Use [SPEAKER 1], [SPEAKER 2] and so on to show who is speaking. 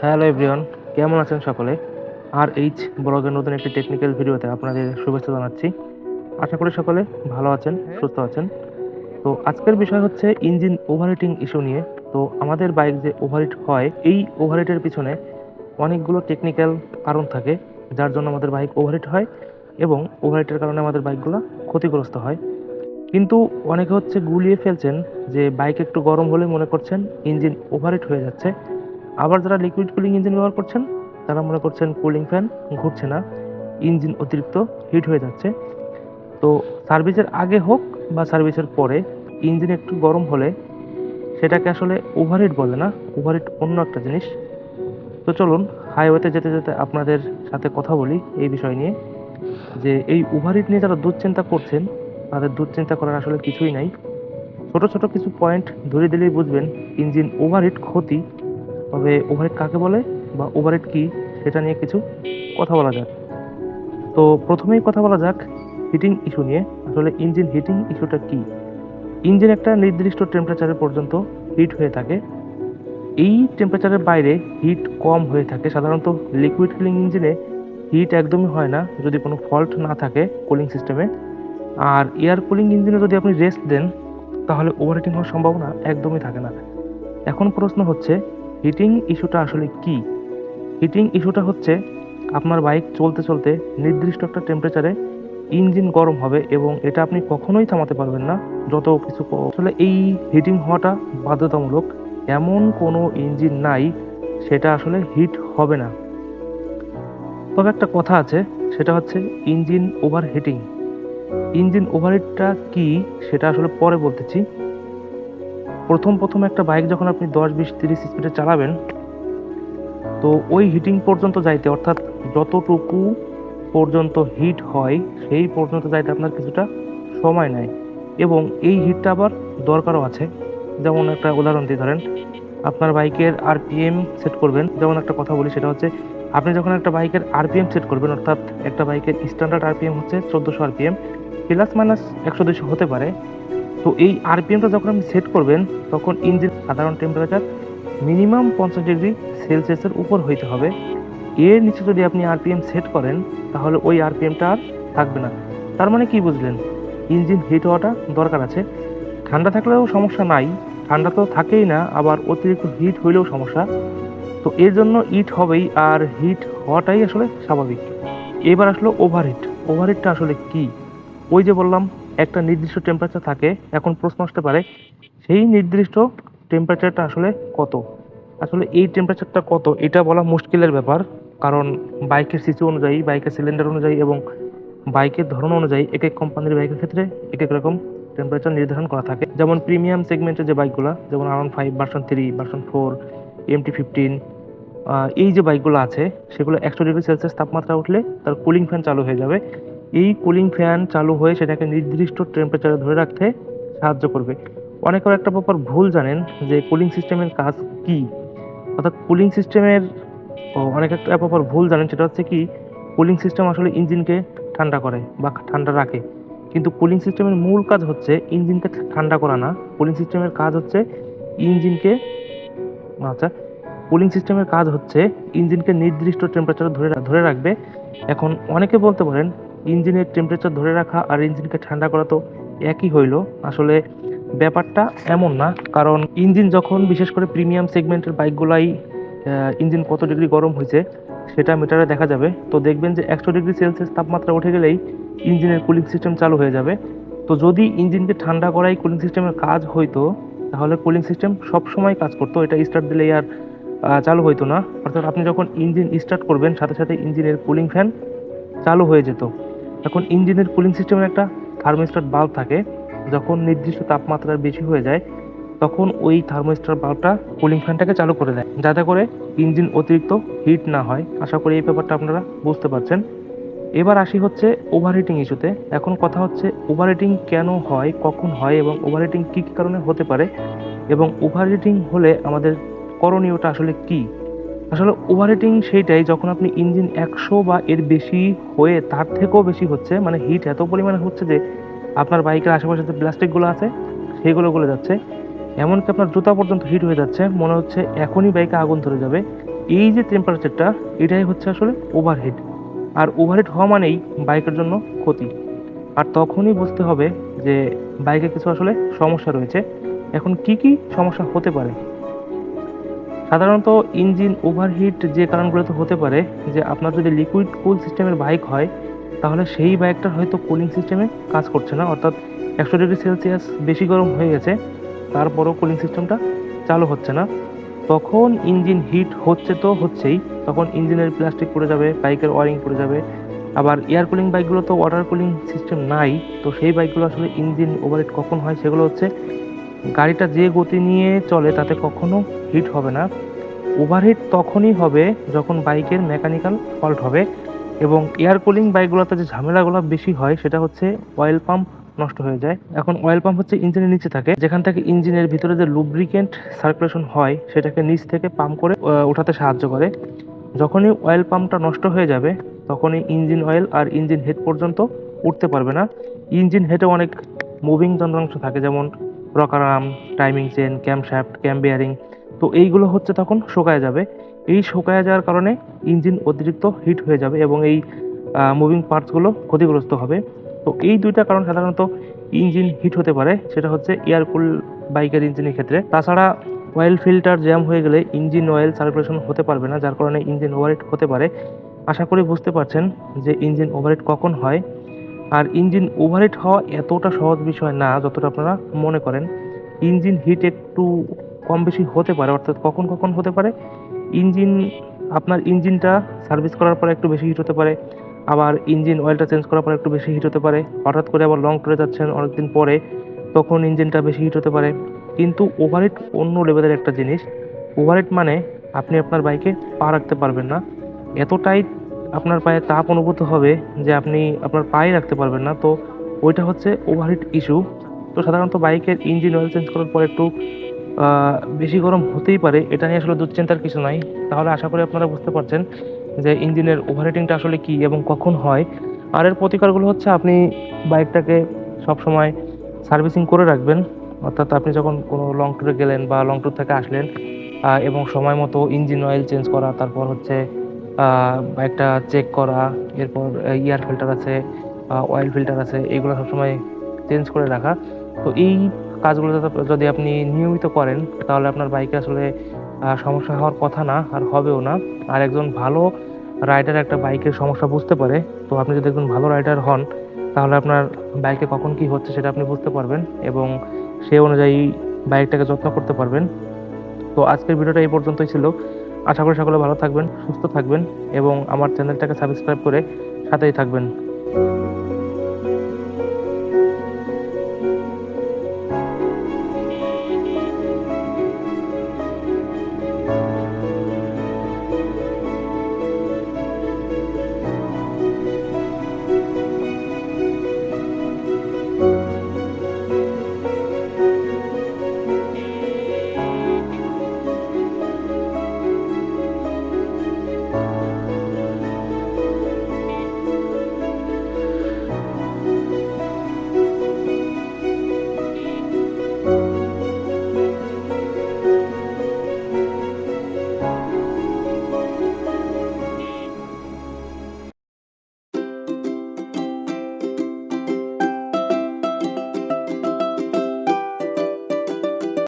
[SPEAKER 1] Hello everyone কেমন আছেন সকলে? আর এইচ ব্লগের নতুন একটি টেকনিক্যাল ভিডিওতে আপনাদের শুভেচ্ছা জানাচ্ছি। আশা করি সকলে ভালো আছেন সুস্থ আছেন। তো আজকের বিষয় হচ্ছে ইঞ্জিন ওভারহিটিং ইস্যু নিয়ে। তো আমাদের বাইক যে ওভারহিট হয় এই ওভারহিটের পিছনে অনেকগুলো টেকনিক্যাল কারণ থাকে যার জন্য আমাদের বাইক ওভারহিট হয় এবং ওভারহিটের কারণে আমাদের বাইকগুলো ক্ষতিগ্রস্ত হয়। কিন্তু অনেকে হচ্ছে গুলিয়ে ফেলছেন যে বাইক একটু গরম হলে মনে করছেন ইঞ্জিন ওভারহিট হয়ে যাচ্ছে। আবার যারা লিকুইড কুলিং ইঞ্জিন ব্যবহার করছেন, তারা মনে করছেন কুলিং ফ্যান ঘুরছে না, ইঞ্জিন অতিরিক্ত হিট হয়ে যাচ্ছে। তো সার্ভিসের আগে হোক বা সার্ভিসের পরে ইঞ্জিন একটু গরম হলে সেটাকে আসলে ওভারহিট বলে না ওভারহিট অন্য একটা জিনিস। তো চলুন হাইওয়েতে যেতে যেতে আপনাদের সাথে কথা বলি এই বিষয় নিয়ে, যে এই ওভারহিট নিয়ে যারা দুশ্চিন্তা করছেন তাদের দুশ্চিন্তা করার আসলে কিছুই নাই। ছোট ছোট কিছু পয়েন্ট ধরে দিলেই বুঝবেন ইঞ্জিন ওভারহিট ক্ষতি। তবে ওভারহিট কাকে বলে বা ওভারহিট কি সেটা নিয়ে কিছু কথা বলা যাক। তো প্রথমেই কথা বলা যাক হিটিং ইস্যু নিয়ে। আসলে ইঞ্জিন হিটিং ইস্যুটা কি? ইঞ্জিন একটা নির্দিষ্ট টেম্পারেচারে পর্যন্ত হিট হয়ে থাকে। এই টেম্পারেচারের বাইরে হিট কম হয়ে থাকে। সাধারণত লিকুইড কুলিং ইঞ্জিনে হিট একদমই হয় না। যদি কোনো ফল্ট না থাকে কুলিং সিস্টেমে আর এয়ার কুলিং ইঞ্জিনে যদি আপনি রেস্ট দেন, তাহলে ওভারহিটিং হওয়ার সম্ভাবনা একদমই থাকে না। এখন প্রশ্ন হচ্ছে হিটিং ইস্যুটা আসলে কি? হিটিং ইস্যুটা হচ্ছে, আপনার বাইক চলতে চলতে নির্দিষ্ট একটা টেম্পারেচারে ইঞ্জিন গরম হবে এবং এটা আপনি কখনোই থামাতে পারবেন না, যত কিছু আসলে এই হিটিং হওয়াটা বাধ্যতামূলক। এমন কোনো ইঞ্জিন নাই, সেটা আসলে হিট হবে না। তবে একটা কথা আছে, সেটা হচ্ছে ইঞ্জিন ওভার হিটিং ইঞ্জিন ওভারহিটটা কি সেটা আসলে পরে বলতেছি। প্রথম প্রথম একটা বাইক যখন আপনি দশ, বিশ, তিরিশ স্পিডে চালাবেন, তো ওই হিটিং পর্যন্ত যাইতে, অর্থাৎ যতটুকু পর্যন্ত হিট হয়, সেই পর্যন্ত যাইতে আপনার কিছুটা সময় নেয়। এবং এই হিটটা আবার দরকারও আছে। যেমন একটা উদাহরণ দিয়ে ধরেন, আপনার বাইকের আরপিএম সেট করবেন। যেমন একটা কথা বলি, সেটা হচ্ছে, আপনি যখন একটা বাইকের আরপিএম সেট করবেন, অর্থাৎ একটা বাইকের স্ট্যান্ডার্ড আরপিএম হচ্ছে চোদ্দোশো আরপিএম প্লাস মাইনাস একশো দুশো হতে পারে। তো এই আরপিএমটা যখন আপনি সেট করবেন, তখন ইঞ্জিন সাধারণ টেম্পারেচার মিনিমাম পঞ্চাশ ডিগ্রি সেলসিয়াসের উপর হইতে হবে। এর নিচে যদি আপনি আরপিএম সেট করেন, তাহলে ওই আরপিএমটা আর থাকবে না। তার মানে কি বুঝলেন? ইঞ্জিন হিট হওয়াটা দরকার আছে। ঠান্ডা থাকলেও সমস্যা নাই, ঠান্ডা তো থাকেই না, আবার অতিরিক্ত হিট হইলেও সমস্যা। তো এর জন্য হিট হবেই, আর হিট হওয়াটাই আসলে স্বাভাবিক। এবার আসলো ওভারহিট ওভারহিটটা আসলে কি? ওই যে বললাম, একটা নির্দিষ্ট টেম্পারেচার থাকে, এখন প্রশ্ন আসতে পারে, সেই নির্দিষ্ট টেম্পারেচারটা আসলে কত? আসলে এই টেম্পারেচারটা কত? এটা বলা মুশকিলের ব্যাপার, কারণ বাইকের সিসি অনুযায়ী, বাইকের সিলিন্ডার অনুযায়ী এবং বাইকের ধরন অনুযায়ী এক এক কোম্পানির বাইকের ক্ষেত্রে এক এক রকম টেম্পারেচার নির্ধারণ করা থাকে। যেমন প্রিমিয়াম সেগমেন্টের যে বাইকগুলো, যেমন R five version three version four MT fifteen এই যে বাইকগুলো আছে, সেগুলো একশো ডিগ্রি সেলসিয়াস তাপমাত্রা উঠলে তার কুলিং ফ্যান চালু হয়ে যাবে। এই কুলিং ফ্যান চালু হয়ে সেটাকে নির্দিষ্ট টেম্পারেচারে ধরে রাখতে সাহায্য করবে। অনেকের একটা ব্যাপার ভুল জানেন যে কুলিং সিস্টেমের কাজ কি? অর্থাৎ কুলিং সিস্টেমের অনেক একটা ব্যাপার ভুল জানেন, সেটা হচ্ছে কি কুলিং সিস্টেম আসলে ইঞ্জিনকে ঠান্ডা করে বা ঠান্ডা রাখে। কিন্তু কুলিং সিস্টেমের মূল কাজ হচ্ছে ইঞ্জিনকে ঠান্ডা করা না। কুলিং সিস্টেমের কাজ হচ্ছে ইঞ্জিনকে আচ্ছা কুলিং সিস্টেমের কাজ হচ্ছে ইঞ্জিনকে নির্দিষ্ট টেম্পারেচার ধরে ধরে রাখবে। এখন অনেকে বলতে পারেন ইঞ্জিনের টেম্পারেচার ধরে রাখা আর ইঞ্জিনকে ঠান্ডা করা তো একই হইল। আসলে ব্যাপারটা এমন না, কারণ ইঞ্জিন যখন বিশেষ করে প্রিমিয়াম সেগমেন্টের বাইকগুলাই ইঞ্জিন কত ডিগ্রি গরম হয়েছে, সেটা মিটারে দেখা যাবে। তো দেখবেন যে একশো ডিগ্রি সেলসিয়াস তাপমাত্রা উঠে গেলেই ইঞ্জিনের কুলিং সিস্টেম চালু হয়ে যাবে। তো যদি ইঞ্জিনকে ঠান্ডা করাই কুলিং সিস্টেমের কাজ হইতো, তাহলে কুলিং সিস্টেম সব সময় কাজ করতো। এটা স্টার্ট দিলেই আর চালু হইতো না। অর্থাৎ আপনি যখন ইঞ্জিন স্টার্ট করবেন, সাথে সাথে ইঞ্জিনের কুলিং ফ্যান চালু হয়ে যেত। এখন ইঞ্জিনের কুলিং সিস্টেমের একটা থার্মোস্ট্যাট বাল্ব থাকে। যখন নির্দিষ্ট তাপমাত্রার বেশি হয়ে যায়, তখন ওই থার্মোস্ট্যাট বাল্বটা কুলিং ফ্যানটাকে চালু করে দেয়। যাতে করে ইঞ্জিন অতিরিক্ত হিট না হয়। আশা করি এই ব্যাপারটা আপনারা বুঝতে পারছেন। এবার আসি হচ্ছে ওভারহিটিং ইস্যুতে এখন কথা হচ্ছে ওভারহিটিং কেন হয়, কখন হয় এবং ওভারহিটিং কী কী কারণে হতে পারে? এবং ওভারহিটিং হলে আমাদের করণীয়টা আসলে কি? আসলে ওভারহিটিং সেইটাই, যখন আপনি ইঞ্জিন একশো বা এর বেশি হয়ে তার থেকেও বেশি হচ্ছে মানে হিট এত পরিমাণে হচ্ছে যে আপনার বাইকের আশেপাশে যে প্লাস্টিকগুলো আছে, সেগুলো গলে যাচ্ছে। এমনকি আপনার জুতা পর্যন্ত হিট হয়ে যাচ্ছে, মনে হচ্ছে এখনই বাইকে আগুন ধরে যাবে। এই যে টেম্পারেচারটা এটাই হচ্ছে আসলে ওভারহিট আর ওভারহিট হওয়া মানেই বাইকের জন্য ক্ষতি। আর তখনই বুঝতে হবে যে বাইকে কিছু আসলে সমস্যা রয়েছে। এখন কি কি সমস্যা হতে পারে? সাধারণত ইঞ্জিন ওভারহিট যে কারণগুলোতে হতে পারে, যে আপনার যদি লিকুইড কুল সিস্টেমের বাইক হয়, তাহলে সেই বাইকটার হয়তো কুলিং সিস্টেমে কাজ করছে না। অর্থাৎ একশো ডিগ্রি সেলসিয়াস বেশি গরম হয়ে গেছে, তারপরও কুলিং সিস্টেমটা চালু হচ্ছে না। তখন ইঞ্জিন হিট হচ্ছে তো হচ্ছেই, তখন ইঞ্জিনের প্লাস্টিক পড়ে যাবে বাইকের ওয়ারিং পড়ে যাবে। আবার এয়ার কুলিং বাইকগুলো তো ওয়াটার কুলিং সিস্টেম নাই, তো সেই বাইকগুলো আসলে ইঞ্জিন ওভারহিট কখন হয় সেগুলো হচ্ছে গাড়িটা যে গতি নিয়ে চলে তাতে কখনো হিট হবে না। ওভারহিট তখনই হবে যখন বাইকের মেকানিক্যাল ফল্ট হবে এবং এয়ার কুলিং বাইকগুলোতে যে ঝামেলাগুলো বেশি হয় সেটা হচ্ছে অয়েল পাম্প নষ্ট হয়ে যায়। এখন অয়েল পাম্প হচ্ছে ইঞ্জিনের নিচে থাকে। যেখান থেকে ইঞ্জিনের ভিতরে যে লুব্রিকেন্ট সার্কুলেশন হয় সেটাকে নিচ থেকে পাম্প করে ওঠাতে সাহায্য করে। যখনই অয়েল পাম্পটা নষ্ট হয়ে যাবে তখনই ইঞ্জিন অয়েল আর ইঞ্জিন হেড পর্যন্ত উঠতে পারবে না। ইঞ্জিন হেডে অনেক মুভিং যন্ত্রাংশ থাকে যেমন rocker arm timing chain cam shaft cam bearing তো এইগুলো হচ্ছে তখন শোকায় যাবে। এই শুকায় যাওয়ার কারণে ইঞ্জিন অতিরিক্ত হিট হয়ে যাবে এবং এই মুভিং পার্টসগুলো ক্ষতিগ্রস্ত হবে। তো এই দুইটা কারণ সাধারণত ইঞ্জিন হিট হতে পারে, সেটা হচ্ছে এয়ার কুল বাইকের ইঞ্জিনের ক্ষেত্রে। তাছাড়া অয়েল ফিল্টার জ্যাম হয়ে গেলে ইঞ্জিন অয়েল সার্কুলেশন হতে পারবে না, যার কারণে ইঞ্জিন ওভারহিট হতে পারে। আশা করি বুঝতে পারছেন যে ইঞ্জিন ওভারহিট কখন হয়। আর ইঞ্জিন ওভারহিট হওয়া এতটা সহজ বিষয় না যতটা আপনারা মনে করেন। ইঞ্জিন হিট একটু কম বেশি হতে পারে, অর্থাৎ কখন কখন হতে পারে? ইঞ্জিন, আপনার ইঞ্জিনটা সার্ভিস করার পরে একটু বেশি হিট হতে পারে, আবার ইঞ্জিন অয়েলটা চেঞ্জ করার পরে একটু বেশি হিট হতে পারে। হঠাৎ করে আবার লং ট্যুরে যাচ্ছেন অনেকদিন পরে, তখন ইঞ্জিনটা বেশি হিট হতে পারে। কিন্তু ওভারহিট অন্য লেভেলের একটা জিনিস। ওভারহিট মানে আপনি আপনার বাইকে পা রাখতে পারবেন না। এতটাই আপনার পায়ে তাপ অনুভূত হবে যে আপনি আপনার পায়ে রাখতে পারবেন না, তো ওইটা হচ্ছে ওভারহিট ইস্যু তো সাধারণত বাইকের ইঞ্জিন অয়েল চেঞ্জ করার পর একটু বেশি গরম হতেই পারে, এটা নিয়ে আসলে দুশ্চিন্তার কিছু নাই। তাহলে আশা করি আপনারা বুঝতে পারছেন যে ইঞ্জিনের ওভারহিটিংটা আসলে কি এবং কখন হয়। আর এর প্রতিকারগুলো হচ্ছে আপনি বাইকটাকে সবসময় সার্ভিসিং করে রাখবেন। অর্থাৎ আপনি যখন কোনো লং ট্যুরে গেলেন বা লং ট্যুর থেকে আসলেন এবং সময় মতো ইঞ্জিন অয়েল চেঞ্জ করা, তারপর হচ্ছে বাইকটা চেক করা, এরপর ইয়ার ফিল্টার আছে অয়েল ফিল্টার আছে, এগুলো সবসময় চেঞ্জ করে রাখা। তো এই কাজগুলো যদি আপনি নিয়মিত করেন, তাহলে আপনার বাইকে আসলে সমস্যা হওয়ার কথা না, আর হবেও না। আর একজন ভালো রাইডার একটা বাইকের সমস্যা বুঝতে পারে। তো আপনি যদি একজন ভালো রাইডার হন, তাহলে আপনার বাইকে কখন কি হচ্ছে সেটা আপনি বুঝতে পারবেন এবং সে অনুযায়ী বাইকটাকে যত্ন করতে পারবেন। তো আজকের ভিডিওটা এই পর্যন্তই ছিল। আশা করি সকলে ভালো থাকবেন সুস্থ থাকবেন এবং আমার চ্যানেলটাকে সাবস্ক্রাইব করে সাথেই থাকবেন। Thank you.